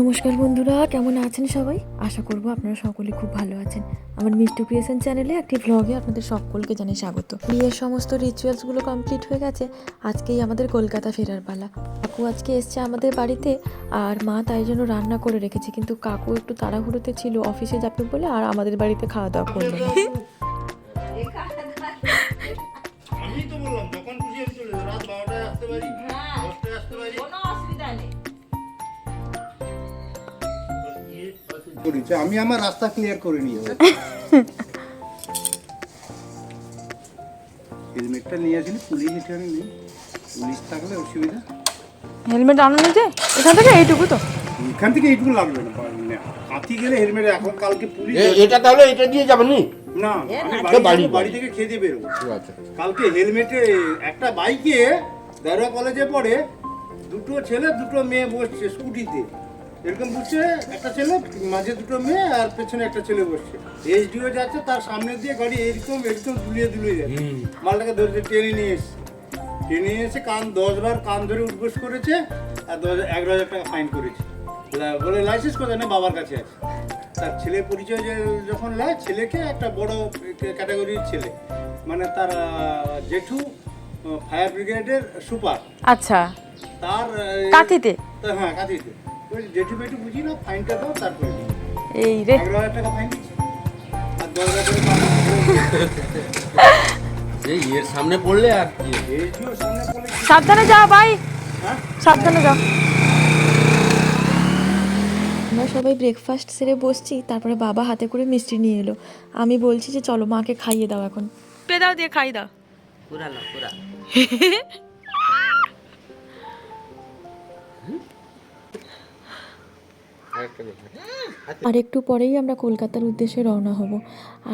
নমস্কার বন্ধুরা, কেমন আছেন সবাই? আশা করব আপনারা সকলে খুব ভালো আছেন। আমার মিষ্টি ক্রিয়েশন চ্যানেলে একটি ভ্লগে আপনাদের সকলকে জানাই স্বাগত। বিয়ের সমস্ত রিচুয়ালসগুলো কমপ্লিট হয়ে গেছে। আজকেই আমাদের কলকাতা ফেরার পালা। কাকু আজকে এসছে আমাদের বাড়িতে, আর মা তাই জন্য রান্না করে রেখেছে। কিন্তু কাকু একটু তাড়াহুড়োতে ছিল অফিসে যাবে বলে, আর আমাদের বাড়িতে খাওয়া দাওয়া করবে আমি তো বললাম করেছে আমি আমার রাস্তা ক্লিয়ার করে নিয়ে হেলমেটটা নিয়ে আসিনি পুলিশ এখানে নেই। পুলিশ থাকলে অসুবিধা। হেলমেট আনানো যে এখান থেকে এইটুকু তো। এখান থেকে এইটুকু লাগবে না হাতি গেলে হেলমেট এখন কালকে পুলিশ এটা তাহলে এটা দিয়ে যাবেন না? বাড়ি বাড়ি থেকে খেয়ে দিয়ে বেরোবো। আচ্ছা কালকে হেলমেটে একটা বাইকে দারোয়া কলেজে পড়ে দুটো ছেলে দুটো মেয়ে বসছে স্কুটিতে। এরকম বসছে একটা ছেলে মাঝে দুটো মেয়ে আর পেছনে একটা ছেলে বসছে। এইচডিও যাচ্ছে তার সামনে দিয়ে গাড়ি এরকম এরকম দুলিয়ে দুলিয়ে যাচ্ছে। মালটাকে ধরে টেনে নিয়ে এসছে। টেনে নিয়ে এসে কান দশ বার কান ধরে উঠবোস করেছে আর দশ এগারো হাজার টাকা ফাইন করেছে। বলে লাইসেন্স কোথায়? না বাবার কাছে আছে। তার ছেলে পরিচয় যে- যখন নেয় ছেলেকে একটা বড় ক্যাটাগরির ছেলে মানে তার জেঠু ফায়ার ব্রিগেডের সুপার। আচ্ছা। তার কাঁথিতে? হ্যাঁ কাঁথিতে। ওই জেঠু বুঝি না ফাইনটা দাও তারপরে এই রে। এগারো হাজার টাকা ফাইন দিচ্ছে? আর দশ হাজার টাকা এই এর সামনে পড়লে আর কি? সাবধানে যা ভাই। হ্যাঁ? সাবধানে যাও। আমরা সবাই ব্রেকফাস্ট সেরে বসছি তারপরে বাবা হাতে করে মিষ্টি নিয়ে এলো। আমি বলছি যে চলো মাকে খাইয়ে দাও এখন। পে দাও দিয়ে খাই দাও। পুরা না পুরা। আর একটু পরেই আমরা কলকাতার উদ্দেশ্যে রওনা হব।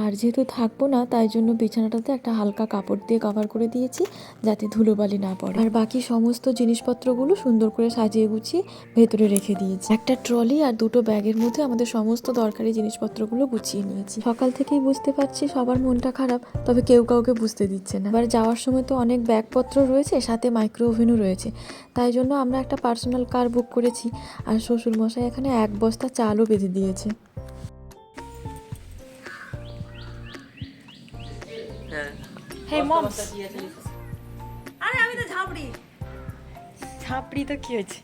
আর যেহেতু থাকব না তাই জন্য বিছানাটাতে একটা হালকা কাপড় দিয়ে কভার করে দিয়েছি যাতে ধুলোবালি না পড়ে। আর বাকি সমস্ত জিনিসপত্রগুলো সুন্দর করে সাজিয়ে গুছিয়ে ভেতরে রেখে দিয়েছি। একটা ট্রলি আর দুটো ব্যাগের মধ্যে আমাদের সমস্ত দরকারি জিনিসপত্রগুলো গুছিয়ে নিয়েছি। সকাল থেকেই বুঝতে পারছি সবার মনটা খারাপ তবে কেউ কাউকে বুঝতে দিচ্ছে না। এবার যাওয়ার সময় তো অনেক ব্যাগপত্র রয়েছে সাথে মাইক্রো ওভেনও রয়েছে। তাই জন্য আমরা একটা পার্সোনাল কার বুক করেছি আর শ্বশুরমশাই এখানে এক বস্তা চালও বেঁধে দিয়েছে। হ্যাঁ। হে মমস আরে আমি তো ঝাপড়ি। ঝাপড়ি তো কি হয়েছে?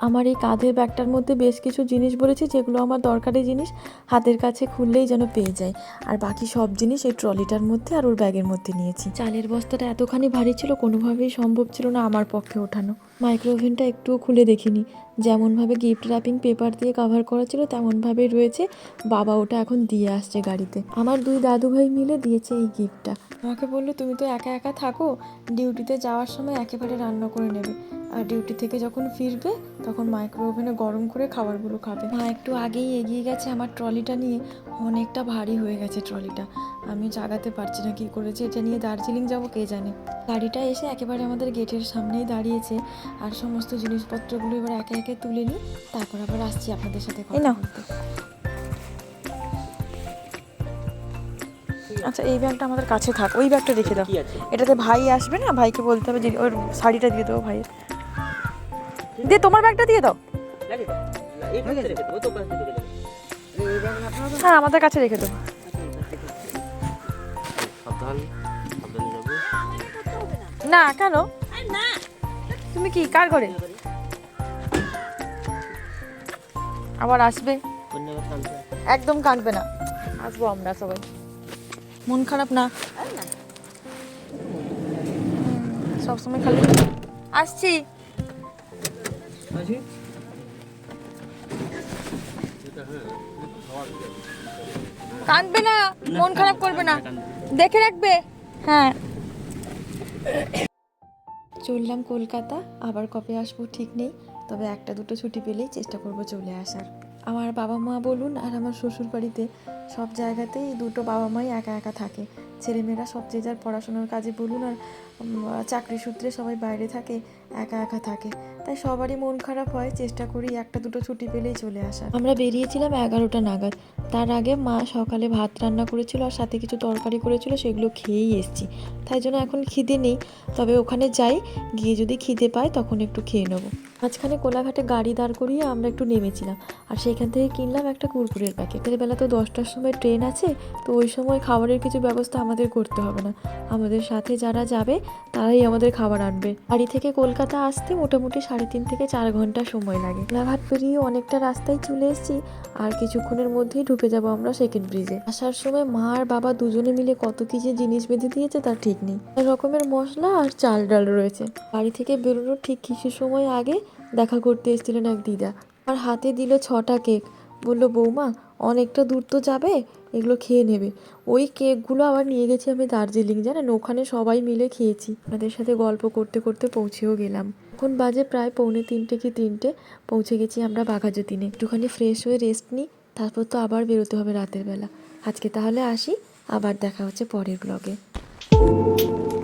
আমার এই কাঁধের ব্যাগটার মধ্যে বেশ কিছু জিনিস বলেছি যেগুলো আমার দরকারি জিনিস হাতের কাছে খুললেই যেন পেয়ে যায়। আর বাকি সব জিনিস এই ট্রলিটার মধ্যে আর ওর ব্যাগের মধ্যে নিয়েছি। চালের বস্তাটা এতখানি ভারী ছিল, কোনোভাবেই সম্ভব ছিল না আমার পক্ষে ওঠানো। মাইক্রো ওভেনটা একটুও খুলে দেখিনি। যেমনভাবে গিফট র্যাপিং পেপার দিয়ে কভার করা ছিল, তেমনভাবেই রয়েছে। বাবা ওটা এখন দিয়ে আসছে গাড়িতে। আমার দুই দাদু ভাই মিলে দিয়েছে এই গিফটটা। আমাকে বলল, তুমি তো একা একা থাকো, ডিউটিতে যাওয়ার সময় একেবারে রান্না করে নেবে। ডিউটি থেকে যখন ফিরবে তখন মাইক্রো ওভেনে গরম করে খাবারগুলো খাবে। মা একটু আগেই এগিয়ে গেছে আমার ট্রলিটা নিয়ে। অনেকটা ভারী হয়ে গেছে ট্রলিটা। আমি জাগাতে পারছি না কি করেছে এটা নিয়ে দার্জিলিং যাব কে জানে। গাড়িটা এসে একেবারে আমাদের গেটের সামনেই দাঁড়িয়েছে। আর সমস্ত জিনিসপত্রগুলো এবার একে একে তুলে নিই। তারপর আবার আসছি আপনাদের সাথে কথা বলতে। আচ্ছা এই ব্যাগটা আমাদের কাছে থাক। ওই ব্যাগটা রেখে দাও। এটাতে ভাই আসবে না? ভাইকে বলতে হবে যে ওর শাড়িটা দিয়ে দেবো ভাইয়ের। দিয়ে তোমার ব্যাগটা দিয়ে দাও। হ্যাঁ আমাদের কাছে রেখে সাবধানে না, কেন? তুমি কি, কার ঘরে? আবার আসবে। একদম কাঁদবে না। আসব আমরা সবাই। মন খারাপ না? সবসময় খালি। আসছি। কাঁদবে না, মন খারাপ করবে না। দেখে রাখবে। হ্যাঁ। চললাম কলকাতা, আবার কবে আসব ঠিক নেই, তবে একটা দুটো ছুটি পেলেই চেষ্টা করব চলে আসার। আমার বাবা মা বলুন আর আমার শ্বশুর বাড়িতে সব জায়গাতেই দুটো বাবা মাই একা একা থাকে। ছেলেমেয়েরা সব যে যার পড়াশোনার কাজে বলুন আর চাকরি সূত্রে সবাই বাইরে থাকে, একা একা থাকে। তাই সবারই মন খারাপ হয়, চেষ্টা করি একটা দুটো ছুটি পেলেই চলে আসা। আমরা বেরিয়েছিলাম এগারোটা নাগাদ। তার আগে মা সকালে ভাত রান্না করেছিল আর সাথে কিছু তরকারি করেছিল, সেগুলো খেয়েই এসছি। তাই জন্য এখন খিদে নেই। তবে ওখানে যাই, গিয়ে যদি খিদে পাই তখন একটু খেয়ে নেব। মাঝখানে কোলাঘাটে গাড়ি দাঁড় করিয়ে আমরা একটু নেমেছিলাম আর সেখান থেকে কিনলাম একটা কুরকুরের প্যাকেট বেলা তো দশটার সময় ট্রেন আছে, তো ওই সময় খাবারের কিছু ব্যবস্থা আমাদের করতে হবে না। আমাদের সাথে যারা যাবে, তারাই আমাদের খাবার আনবে। বাড়ি থেকে কলকাতা আসতে মোটামুটি সাড়ে তিন থেকে চার ঘণ্টা সময় লাগে। কোলাঘাট পেরিয়ে অনেকটা রাস্তায় চলে এসেছি আর কিছুক্ষণের মধ্যেই ঢুকে যাব আমরা সেকেন্ড ব্রিজে আসার সময় মা আর বাবা দুজনে মিলে কত কি যে জিনিস বেঁধে দিয়েছে তার ঠিক নেই। রকমের মশলা আর চাল ডাল রয়েছে। বাড়ি থেকে বেরোনোর ঠিক কিছু সময় আগে দেখা করতে এসেছিলেন এক দিদা। আর হাতে দিল ছটা কেক। বলল, বৌমা, অনেকটা দূর তো যাবে, এগুলো খেয়ে নেবে। ওই কেকগুলো আবার নিয়ে গেছি আমি দার্জিলিং, জানেন? ওখানে সবাই মিলে খেয়েছি। আপনাদের সাথে গল্প করতে করতে পৌঁছেও গেলাম। এখন বাজে প্রায় পৌনে তিনটে কি তিনটে। পৌঁছে গেছি আমরা বাঘাযতীনে। একটুখানি ফ্রেশ হয়ে রেস্ট নিই, তারপর তো আবার বেরোতে হবে রাতের বেলা। আজকে তাহলে আসি, আবার দেখা হচ্ছে পরের ব্লগে Thank you.